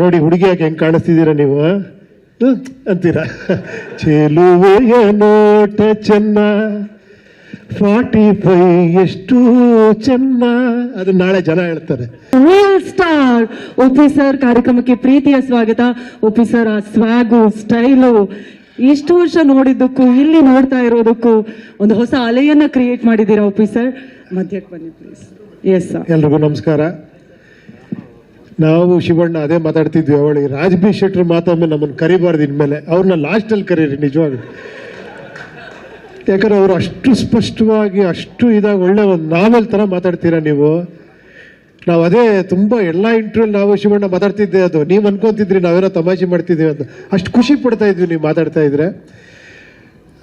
ನೋಡಿ ಹುಡುಗಿ ಯಾಕೆ ಹೆಂಗ್ ಕಾಣಿಸ್ತಿದ್ದೀರಾ ನೀವು? ಅಂತೀರ? ಚೆಲುವೆಯ ನೋಟ ಚೆನ್ನ ಫಾರ್ಟಿ ಫೈ ಎಷ್ಟು ಚೆನ್ನ. ಅದು ನಾಳೆ ಜನ ಹೇಳ್ತಾರೆ. ಸ್ಟಾರ್ ಒಪಿ ಸರ್ ಕಾರ್ಯಕ್ರಮಕ್ಕೆ ಪ್ರೀತಿಯ ಸ್ವಾಗತ. ಒಪಿ ಸರ್ ಆ ಸ್ವಾಗು ಸ್ಟೈಲು ಇಷ್ಟು ವರ್ಷ ನೋಡಿದ್ದಕ್ಕೂ ಇಲ್ಲಿ ನೋಡ್ತಾ ಇರೋದಕ್ಕೂ ಒಂದು ಹೊಸ ಅಲೆಯನ್ನ ಕ್ರಿಯೇಟ್ ಮಾಡಿದ್ದೀರಾ ಒಪಿ ಸರ್ ಮಧ್ಯಕ್ಕೆ ಬನ್ನಿ ಪ್ಲೀಸ್ ಎಸ್ ಸರ್ ಎಲ್ರಿಗೂ ನಮಸ್ಕಾರ. ನಾವು ಶಿವಣ್ಣ ಅದೇ ಮಾತಾಡ್ತಿದ್ವಿ, ಅವಳಿ ರಾಜ್ ಶೆಟ್ಟರು ಶೆಟ್ರ್ ಮಾತಾದ್ಮೇಲೆ ನಮ್ಮನ್ನು ಕರಿಬಾರ್ದು ಇನ್ಮೇಲೆ. ಅವ್ರನ್ನ ಲಾಸ್ಟಲ್ಲಿ ಕರೀರಿ, ನಿಜವಾಗ್ಲು. ಯಾಕಂದ್ರೆ ಅವರು ಅಷ್ಟು ಸ್ಪಷ್ಟವಾಗಿ, ಅಷ್ಟು ಇದಾಗಿ ಒಳ್ಳೆ ಒಂದು ನಾವೆಲ್ ಥರ ಮಾತಾಡ್ತೀರಾ ನೀವು. ನಾವು ಅದೇ ತುಂಬ ಎಲ್ಲ ಇಂಟರ್ವ್ಯೂ ನಾವು ಶಿವಣ್ಣ ಮಾತಾಡ್ತಿದ್ದೆ ಅದು. ನೀವು ಅನ್ಕೊಂತಿದ್ರಿ ನಾವೇನೋ ತಮಾಷೆ ಮಾಡ್ತಿದ್ದೀವಿ ಅಂತ. ಅಷ್ಟು ಖುಷಿ ಪಡ್ತಾ ಇದ್ವಿ ನೀವು ಮಾತಾಡ್ತಾ ಇದ್ರೆ.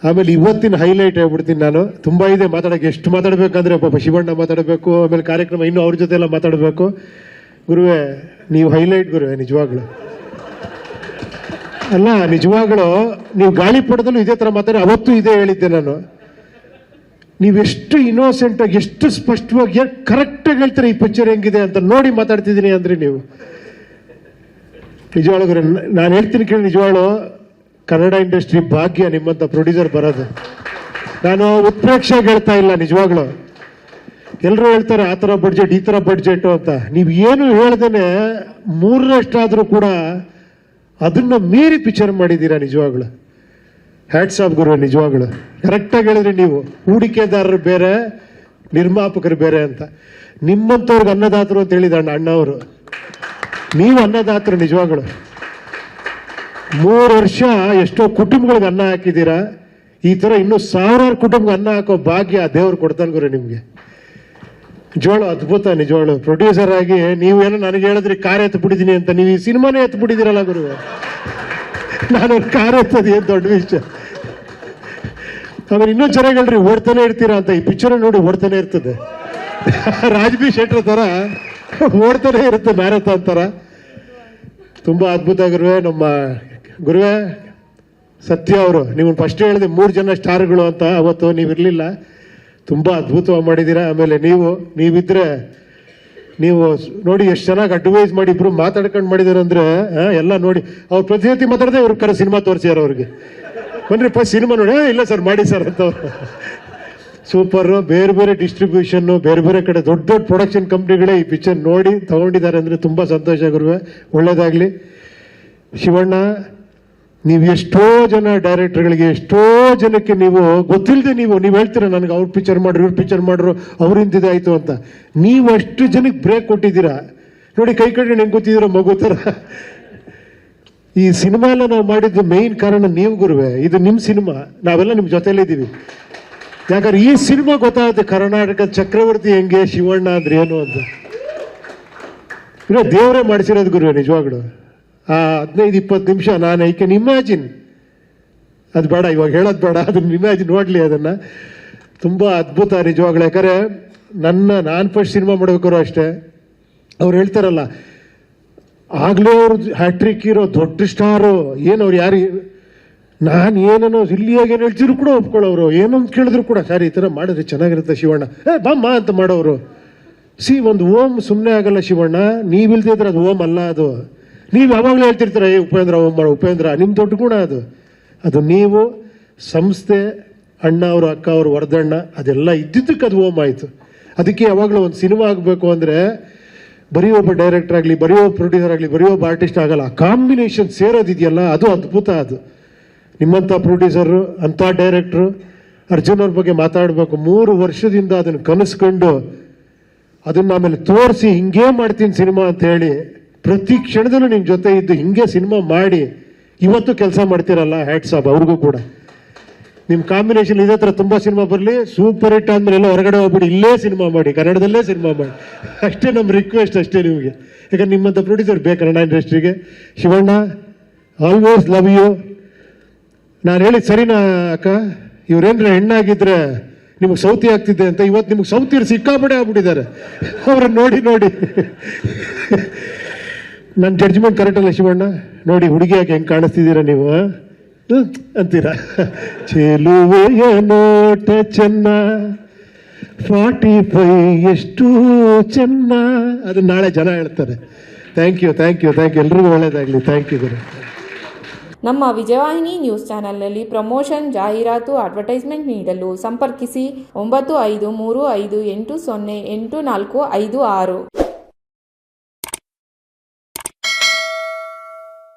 ಆಮೇಲೆ ಇವತ್ತಿನ ಹೈಲೈಟ್ ಹೇಳ್ಬಿಡ್ತೀನಿ ನಾನು. ತುಂಬ ಇದೆ ಮಾತಾಡಕ್ಕೆ. ಎಷ್ಟು ಮಾತಾಡಬೇಕಂದ್ರೆ ಪಾಪ ಶಿವಣ್ಣ ಮಾತಾಡಬೇಕು, ಆಮೇಲೆ ಕಾರ್ಯಕ್ರಮ ಇನ್ನೂ ಅವ್ರ ಜೊತೆ ಎಲ್ಲ ಮಾತಾಡಬೇಕು. ಗುರುವೆ, ನೀವು ಹೈಲೈಟ್ ಗುರುವೆ, ನಿಜವಾಗ್ಲು. ಅಲ್ಲ, ನಿಜವಾಗ್ಲು ನೀವು ಗಾಳಿ ಪಡೆದಲು ಇದೇ ತರ ಮಾತಾಡಿ, ಅವತ್ತು ಇದೇ ಹೇಳಿದ್ದೆ ನಾನು. ನೀವೆಷ್ಟು ಇನ್ನೋಸೆಂಟ್ ಆಗಿ, ಎಷ್ಟು ಸ್ಪಷ್ಟವಾಗಿ ಕರೆಕ್ಟಾಗಿ ಹೇಳ್ತಾರೆ ಈ ಪಿಕ್ಚರ್ ಹೆಂಗಿದೆ ಅಂತ ನೋಡಿ ಮಾತಾಡ್ತಿದ್ದೀನಿ ಅಂದ್ರೆ ನೀವು. ನಿಜವಾಳು ಗುರು ನಾನು ಹೇಳ್ತೀನಿ ಕೇಳಿ ನಿಜವಾಳು ಕನ್ನಡ ಇಂಡಸ್ಟ್ರಿ ಭಾಗ್ಯ ನಿಮ್ಮಂತ ಪ್ರೊಡ್ಯೂಸರ್ ಬರೋದು. ನಾನು ಉತ್ಪ್ರೇಕ್ಷೆಗೆ ಹೇಳ್ತಾ ಇಲ್ಲ ನಿಜವಾಗ್ಲು. ಎಲ್ಲರೂ ಹೇಳ್ತಾರೆ, ಆ ಥರ ಬಡ್ಜೆಟ್ ಈ ಥರ ಬಡ್ಜೆಟ್ ಅಂತ. ನೀವು ಏನು ಹೇಳ್ದೇನೆ ಮೂರರಷ್ಟಾದರೂ ಕೂಡ ಅದನ್ನು ಮೀರಿ ಪಿಕ್ಚರ್ ಮಾಡಿದ್ದೀರಾ ನಿಜವಾಗ್ಲು? ಹ್ಯಾಟ್ಸ್ ಆಫ್ ಗುರು, ನಿಜವಾಗ್ಲು. ಕರೆಕ್ಟಾಗಿ ಹೇಳಿದ್ರಿ ನೀವು. ಹೂಡಿಕೆದಾರರು ಬೇರೆ, ನಿರ್ಮಾಪಕರು ಬೇರೆ ಅಂತ. ನಿಮ್ಮಂಥವ್ರಿಗೆ ಅನ್ನದಾತರು ಅಂತ ಹೇಳಿದ ಅಣ್ಣ ಅಣ್ಣವರು ನೀವು ಅನ್ನದಾತರು ನಿಜವಾಗ್ಲು. ಮೂರು ವರ್ಷ ಎಷ್ಟೋ ಕುಟುಂಬಗಳಿಗೆ ಅನ್ನ ಹಾಕಿದ್ದೀರಾ ಈ ತರ ಇನ್ನೂ ಸಾವಿರಾರು ಕುಟುಂಬಕ್ಕೆ ಅನ್ನ ಹಾಕೋ ಭಾಗ್ಯ ದೇವರು ಕೊಡ್ತಾನೆ ಗುರು ನಿಮ್ಗೆ. ನಿಜವಾಳು ಅದ್ಭುತ ನಿಜವಾಳು ಪ್ರೊಡ್ಯೂಸರ್ ಆಗಿ ನೀವೇನೋ ನನಗೆ ಹೇಳಿದ್ರಿ, ಕಾರ್ ಎತ್ತು ಬಿಡಿದೀನಿ ಅಂತ ನೀವು ಈ ಸಿನಿಮಾನೇ ಎತ್ತು ಬಿಡಿದಿರಲ್ಲ ಗುರು. ನಾನು ಕಾರ್ ಎತ್ತದ ಏನು ದೊಡ್ಡ ವಿಷಯ. ಆಮೇಲೆ ಇನ್ನೂ ಚೆನ್ನಾಗಿ ಹೇಳ್ರಿ, ಓಡ್ತಾನೆ ಇರ್ತೀರಾ ಅಂತ. ಈ ಪಿಕ್ಚರ್ ನೋಡಿ ಓಡ್ತಾನೆ ಇರ್ತದೆ. ರಾಜ್ಬಿ ಶೆಟ್ರ್ ತರ ಓಡ್ತಾನೆ ಇರುತ್ತೆ ಮ್ಯಾರಥಾನ್ ತರ ತುಂಬಾ ಅದ್ಭುತ ಗುರುವೆ, ನಮ್ಮ ಗುರುವೆ, ಸತ್ಯ ಅವರು ನೀವು ಫಸ್ಟ್ ಹೇಳಿದೆ, ಮೂರು ಜನ ಸ್ಟಾರ್ಗಳು ಅಂತ, ಅವತ್ತು ನೀವು ಇರಲಿಲ್ಲ ತುಂಬಾ ಅದ್ಭುತವಾಗಿ ಮಾಡಿದ್ದೀರಾ? ಆಮೇಲೆ ನೀವು ನೀವಿದ್ರೆ ನೀವು ನೋಡಿ ಎಷ್ಟು ಚೆನ್ನಾಗಿ ಅಡ್ವೈಸ್ ಮಾಡಿ ಇಬ್ಬರು ಮಾತಾಡ್ಕೊಂಡು ಮಾಡಿದಾರೆ ಅಂದ್ರೆ ಆ, ಎಲ್ಲ ನೋಡಿ. ಅವ್ರು ಪ್ರತಿ ಮಾತಾಡದೇ ಇವ್ರ ಕರೆ ಸಿನಿಮಾ ತೋರಿಸ್ಯಾರ ಅವ್ರಿಗೆ. ಬನ್ರಿ ಫಸ್ಟ್ ಸಿನಿಮಾ ನೋಡಿ ಇಲ್ಲ ಸರ್ ಮಾಡಿ ಸರ್ ಅಂತ ಅವ್ರು. ಸೂಪರ್ ಬೇರೆ ಬೇರೆ ಡಿಸ್ಟ್ರಿಬ್ಯೂಷನ್ನು ಬೇರೆ ಬೇರೆ ಕಡೆ ದೊಡ್ಡ ದೊಡ್ಡ ಪ್ರೊಡಕ್ಷನ್ ಕಂಪ್ನಿಗಳೇ ಈ ಪಿಕ್ಚರ್ ನೋಡಿ ತಗೊಂಡಿದ್ದಾರೆ ಅಂದರೆ ತುಂಬ ಸಂತೋಷ ಗುರುವೆ. ಒಳ್ಳೇದಾಗಲಿ. ಶಿವಣ್ಣ ನೀವು ಎಷ್ಟೋ ಜನ ಡೈರೆಕ್ಟರ್ಗಳಿಗೆ ಎಷ್ಟೋ ಜನಕ್ಕೆ ನೀವು ಗೊತ್ತಿಲ್ಲದೆ ನೀವು ನೀವು ಹೇಳ್ತೀರ, ನನಗೆ ಅವ್ರ ಪಿಕ್ಚರ್ ಮಾಡ್ರು, ಇವ್ರ ಪಿಕ್ಚರ್ ಮಾಡ್ರು ಅವ್ರಿಂದ ಇದಾಯ್ತು ಅಂತ. ನೀವು ಅಷ್ಟು ಜನಕ್ಕೆ ಬ್ರೇಕ್ ಕೊಟ್ಟಿದ್ದೀರಾ? ನೋಡಿ, ಕೈ ಕಡೆ ಹೆಂಗೆ ಗೊತ್ತಿದ್ದೀರ ಮಗು ಥರ ಈ ಸಿನಿಮಾ ಎಲ್ಲ ನಾವು ಮಾಡಿದ್ದು ಮೇಯ್ನ್ ಕಾರಣ ನೀವು ಗುರುವೆ. ಇದು ನಿಮ್ಮ ಸಿನಿಮಾ ನಾವೆಲ್ಲ ನಿಮ್ಮ ಜೊತೆಲಿದ್ದೀವಿ ಯಾಕಂದ್ರೆ ಈ ಸಿನಿಮಾ ಗೊತ್ತಾಗುತ್ತೆ ಕರ್ನಾಟಕ ಚಕ್ರವರ್ತಿ ಹೆಂಗೆ, ಶಿವಣ್ಣ ಅಂದ್ರೆ ಏನು ಅಂತ. ಇಲ್ಲ ದೇವರೇ ಮಾಡಿಸಿರೋದು ಗುರುವೆ, ನಿಜವಾಗ್ಲು. ಆ ಹದಿನೈದು, ಇಪ್ಪತ್ತು ನಿಮಿಷ ನಾನು ಐ ಕ್ಯಾನ್ ಇಮ್ಯಾಜಿನ್. ಅದು ಬೇಡ, ಇವಾಗ ಹೇಳೋದು ಬೇಡ, ಅದನ್ನ ಇಮ್ಯಾಜಿನ್ ನೋಡಲಿ ಅದನ್ನು. ತುಂಬ ಅದ್ಭುತ ನಿಜವಾಗ್ಲು. ಯಾಕಂದರೆ ನನ್ನ, ನಾನು ಫಸ್ಟ್ ಸಿನಿಮಾ ಮಾಡ್ಬೇಕಾದ್ರು ಅಷ್ಟೇ. ಅವ್ರು ಹೇಳ್ತಾರಲ್ಲ, ಆಗಲೇ ಅವ್ರು ಹ್ಯಾಟ್ರಿಕ್ ಇರೋ ದೊಡ್ಡ ಸ್ಟಾರು, ಏನು ಅವ್ರು ಯಾರು? ನಾನು ಏನೇನೋ ಇಲ್ಲಿಯಾಗ ಏನು ಹೇಳ್ತಿದ್ರು ಕೂಡ ಒಪ್ಕೊಳ್ಳೋರು ಏನೋ ಅಂತ ಕೇಳಿದ್ರು ಕೂಡ, ಸರಿ, ಈ ಥರ ಮಾಡಿದ್ರೆ ಚೆನ್ನಾಗಿರುತ್ತೆ ಶಿವಣ್ಣ. ಏ, ಬಮ್ಮ, ಅಂತ ಮಾಡೋರು. ಸಿ, ಒಂದು ಓಮ್ ಸುಮ್ಮನೆ ಆಗಲ್ಲ ಶಿವಣ್ಣ. ನೀವಿಲ್ದೇ ಇದ್ರೆ ಅದು ಓಮ್ ಅಲ್ಲ ಅದು. ನೀವು ಯಾವಾಗಲೂ ಹೇಳ್ತಿರ್ತೀರ, ಏ ಉಪೇಂದ್ರ ಮಾಡು, ಉಪೇಂದ್ರ ನಿಮ್ಮ ದೊಡ್ಡ ಗುಣ ಅದು. ಅದು ನೀವು ಸಂಸ್ಥೆ, ಅಣ್ಣ ಅವರು, ಅಕ್ಕ ಅವರು, ವರದಣ್ಣ, ಅದೆಲ್ಲ ಇದ್ದಿದ್ದಕ್ಕೆ ಅದು ಓಮ್ ಆಯಿತು. ಅದಕ್ಕೆ ಯಾವಾಗಲೂ ಒಂದು ಸಿನಿಮಾ ಆಗಬೇಕು ಅಂದರೆ, ಬರೀ ಒಬ್ಬ ಡೈರೆಕ್ಟರ್ ಆಗಲಿ, ಬರೀ ಒಬ್ಬ ಪ್ರೊಡ್ಯೂಸರ್ ಆಗಲಿ, ಬರೀ ಒಬ್ಬ ಆರ್ಟಿಸ್ಟ್ ಆಗಲ್ಲ ಕಾಂಬಿನೇಷನ್ ಸೇರೋದಿದೆಯಲ್ಲ, ಅದು ಅದ್ಭುತ ಅದು. ನಿಮ್ಮಂಥ ಪ್ರೊಡ್ಯೂಸರು ಅಂಥ ಡೈರೆಕ್ಟ್ರು ಅರ್ಜುನ್ ಅವ್ರ ಬಗ್ಗೆ ಮಾತಾಡಬೇಕು, ಮೂರು ವರ್ಷದಿಂದ ಅದನ್ನು ಕನಸ್ಕೊಂಡು, ಅದನ್ನು ಆಮೇಲೆ ತೋರಿಸಿ ಹಿಂಗೇ ಮಾಡ್ತೀನಿ ಸಿನಿಮಾ ಅಂತ ಹೇಳಿ ಪ್ರತಿ ಕ್ಷಣದಲ್ಲೂ ನಿಮ್ಮ ಜೊತೆ ಇದ್ದು ಹಿಂಗೆ ಸಿನಿಮಾ ಮಾಡಿ ಇವತ್ತು ಕೆಲಸ ಮಾಡ್ತಿರಲ್ಲ ಹ್ಯಾಟ್ ಸಾಬ್ ಅವ್ರಿಗೂ ಕೂಡ. ನಿಮ್ಮ ಕಾಂಬಿನೇಷನ್ ಇದೇ ಥರ ತುಂಬ ಸಿನಿಮಾ ಬರಲಿ ಸೂಪರ್ ಹಿಟ್ ಆದ್ಮೇಲೆ ಎಲ್ಲ ಹೊರಗಡೆ ಹೋಗ್ಬಿಡಿ, ಇಲ್ಲೇ ಸಿನಿಮಾ ಮಾಡಿ, ಕನ್ನಡದಲ್ಲೇ ಸಿನಿಮಾ ಮಾಡಿ. ಅಷ್ಟೇ ನಮ್ಮ ರಿಕ್ವೆಸ್ಟ್ ಅಷ್ಟೇ ನಿಮಗೆ. ಯಾಕಂದ್ರೆ ನಿಮ್ಮಂಥ ಪ್ರೊಡ್ಯೂಸರ್ ಬೇಕು ಕನ್ನಡ ಇಂಡಸ್ಟ್ರಿಗೆ? ಶಿವಣ್ಣ ಆಲ್ವೇಸ್ ಲವ್ ಯು ನಾನು ಹೇಳಿದ ಸರಿನಾ ಅಕ್ಕ? ಇವ್ರೇನ್ರ ಹೆಣ್ಣಾಗಿದ್ರೆ ನಿಮಗೆ ಸೌತಿ ಆಗ್ತಿದೆ ಅಂತ ಇವತ್ತು ನಿಮಗೆ ಸೌತಿಯರು ಸಿಕ್ಕಾಪಡೆ ಆಗ್ಬಿಟ್ಟಿದ್ದಾರೆ. ಅವ್ರನ್ನ ನೋಡಿ ನೋಡಿ. ನನ್ನ ಜಡ್ಜ್ಮೆಂಟ್ ಕರೆಕ್ಟ್ ಅಲ್ಲ ಶಿವಣ್ಣ? ನೋಡಿ, ಹುಡುಗಿ ಯಾಕೆ ಹೆಂಗೆ ಕಾಣಿಸ್ತಿದ್ದೀರಾ ನೀವು? ಅಂತೀರಾ? ಚೆಲುವೆಯ ನೋಟ ಚೆನ್ನ ಫಾರ್ಟಿ ಫೈ ಎಷ್ಟು ಚೆನ್ನ. ಅದನ್ನ ನಾಳೆ ಜನ ಹೇಳ್ತಾರೆ. Thank you thank you thank you ಎಲ್ರಿಗೂ ಒಳ್ಳೇದಾಗಲಿ. ಥ್ಯಾಂಕ್ ಯು ಗುರು. ನಮ್ಮ ವಿಜಯವಾಹಿನಿ ನ್ಯೂಸ್ ಚಾನೆಲ್ನಲ್ಲಿ ಪ್ರಮೋಷನ್, ಜಾಹೀರಾತು, ಅಡ್ವರ್ಟೈಸ್ಮೆಂಟ್ ನೀಡಲು ಸಂಪರ್ಕಿಸಿ ಒಂಬತ್ತು ಐದು ಮೂರು ಐದು ಎಂಟು ಸೊನ್ನೆ ಎಂಟು ನಾಲ್ಕು ಐದು ಆರು.